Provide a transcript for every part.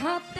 ঘাতে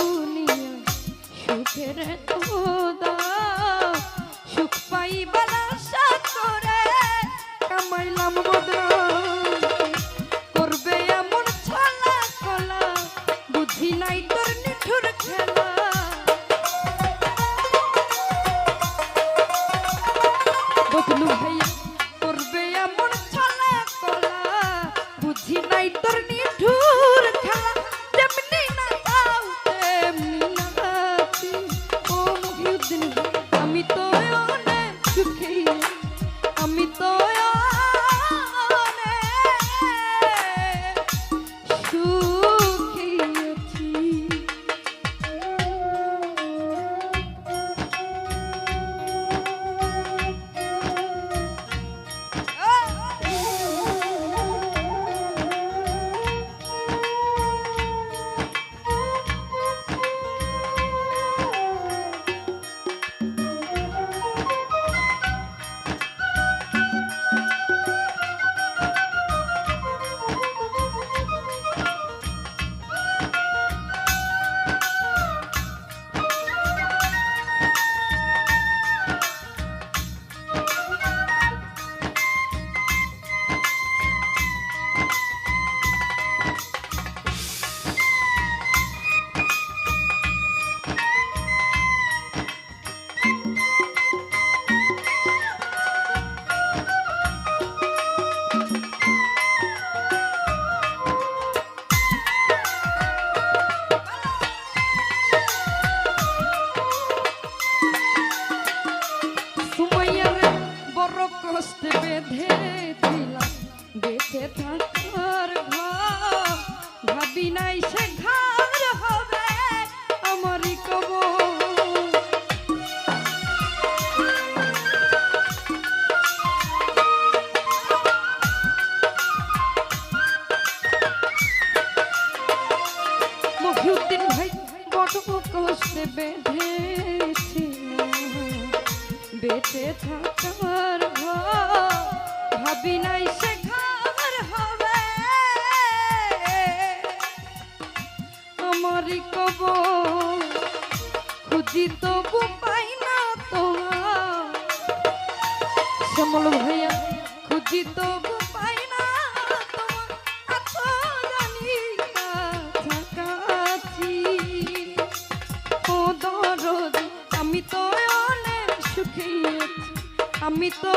Get it, oh, তোমারই কব খুঁজি তবু পাই না তোমার। শ্যামল ভাইয়া, খুঁজি তবু পাই না আচ্ছা আমি তো অনেক সুখী আমি তো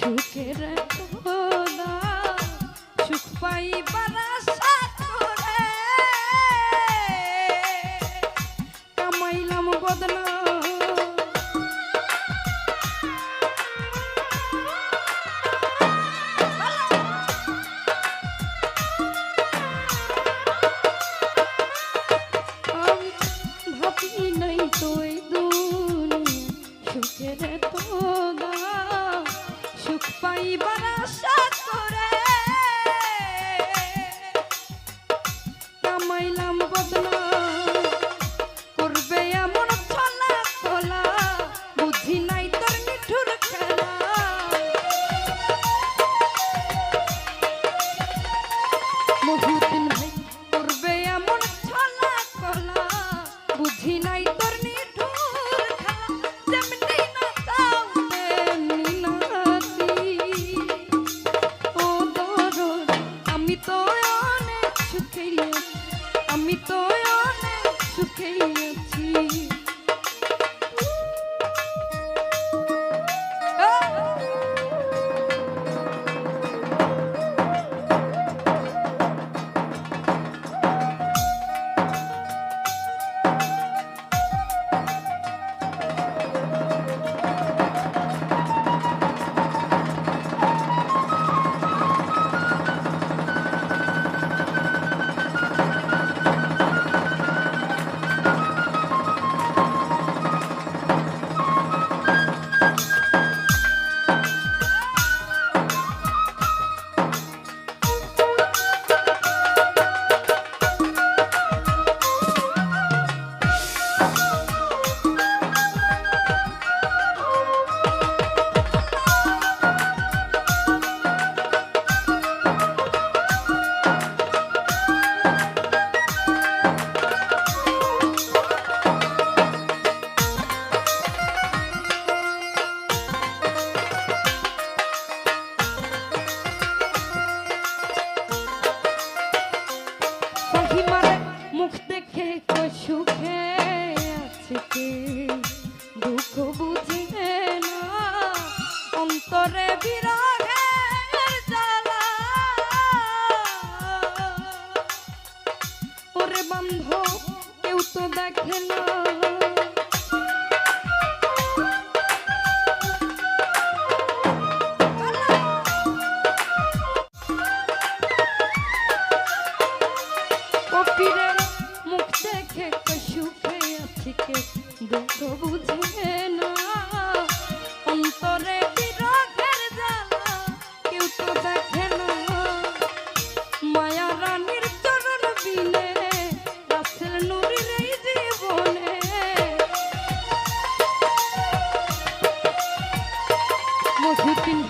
সুখের খোদা সুখ পাইবার আমি তো অনেক সুখে আমি তো অনেক সুখে আছি। দুঃখে সুখে আছি কে দুঃখ বুঝে না। অন্তরে বিরোধের জ্বালা, কেউ তো দেখে না। মায়া রানীর চরণ বিনে, রাসেল নুরির এই জীবনে। মধুদিন